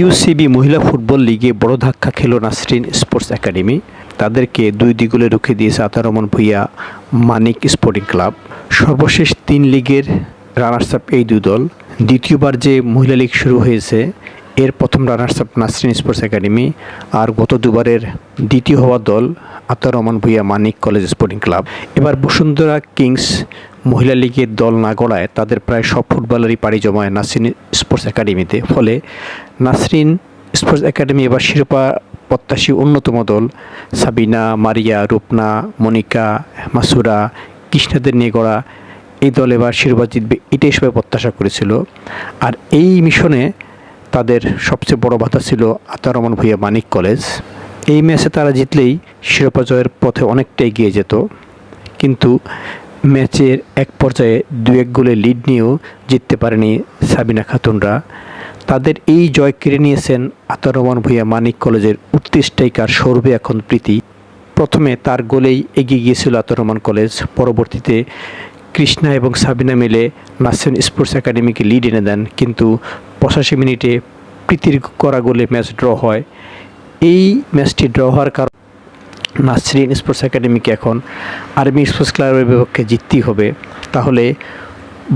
UCB মহিলা football লিগে বড় ধাক্কা খেল নাসরিন স্পোর্টস একাডেমি। তাদেরকে দুই দিগুলে রুখে দিয়েছে আতারমন ভুইয়া মানিক স্পোর্টিং ক্লাব। সর্বশেষ তিন লিগের রানার্স আপ এই দুই দল। দ্বিতীয়বার যে মহিলা লীগ শুরু হয়েছে এর প্রথম runners up Nasrin sports academy আর গত দুবারের দ্বিতীয় হওয়া দল Ataur Rahman Bhuiyan Manik college sporting club. এবার বসুন্ধরা কিংস মহিলা লীগের দল না গড়ায় তাদের প্রায় সব ফুটবলারই পাড়ি জমায় নাসরিন স্পোর্টস একাডেমিতে। ফলে নাসরিন স্পোর্টস একাডেমি এবার শিরোপা প্রত্যাশী অন্যতম দল। সাবিনা, মারিয়া, রূপনা, মনিকা, মাসুরা, কৃষ্ণাদের নিয়ে গড়া এই দল এবার শিরোপা জিতবে এটাই সবাই প্রত্যাশা করেছিল। আর এই মিশনে তাদের সবচেয়ে বড় বাধা ছিল আতার রহমান ভুইয়া মানিক কলেজ। এই ম্যাচে তারা জিতলেই শিরোপা জয়ের পথে অনেকটা এগিয়ে যেত। কিন্তু ম্যাচের এক পর্যায়ে দু এক গোলে লিড নিয়েও জিততে পারেনি সাবিনা খাতুনরা। তাদের এই জয় কেড়ে নিয়েছেন আতার রহমান ভুইয়া মানিক কলেজের উঠতি স্ট্রাইকার সৌরভে এখন প্রীতি। প্রথমে তার গোলেই এগিয়ে গিয়েছিল আতার রহমান কলেজ। পরবর্তীতে কৃষ্ণা এবং সাবিনা মিলে নাসিন স্পোর্টস একাডেমিকে লিড এনে দেন। কিন্তু পঁচাশি মিনিটে প্রীতির করা গোলে ম্যাচ ড্র হয়। এই ম্যাচটি ড্র হওয়ার কারণে নাসরিন স্পোর্টস একাডেমিকে এখন আর্মি স্পোর্টস ক্লাবের বিপক্ষে জিততেই হবে। তাহলে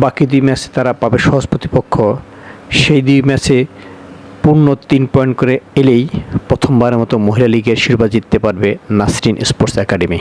বাকি দুই ম্যাচে তারা পাবে সহজ প্রতিপক্ষ। সেই দুই ম্যাচে পূর্ণ তিন পয়েন্ট করে এলেই প্রথমবারের মতো মহিলা লীগের শিরোপা জিততে পারবে নাসরিন স্পোর্টস একাডেমি।